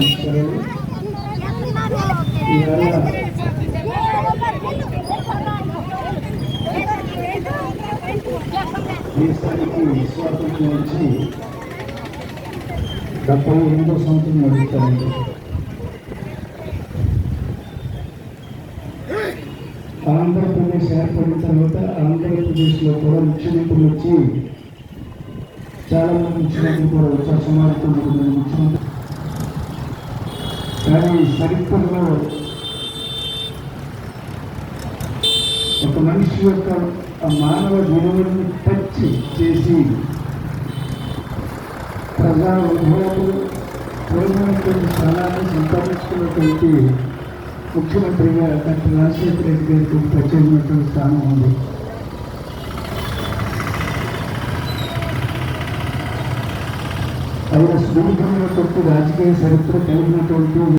నమస్కారాలు ఈవేళ దేశానికి స్వాతంత్రం వచ్చి డెబ్బై ఎనిమిదో సంవత్సరం నడుస్తుంది ఆంధ్రప్రదేశ్ ఏర్పడిన తర్వాత ఆంధ్రప్రదేశ్లో కూడా ముఖ్యమంత్రులు వచ్చి చాలా మంది ముఖ్యమంత్రులు కూడా వచ్చారు సుమారు ముఖ్యమంత్రులు కానీ చరిత్రలో ఒక మనిషి యొక్క ఆ మానవ జీవనాన్ని టచ్ చేసి ప్రజా ఉద్యోగులు పూర్ణమైనటువంటి స్థలాన్ని సంపాదించుకున్నటువంటి ముఖ్యమంత్రిగా డాక్టర్ రాజశేఖర రెడ్డి గారికి ఒక ప్రత్యేకమైనటువంటి స్థానం ఉంది. अगर स्कूल तुम्हें तुम्हें राज्य के सरकार कहीं ना कहीं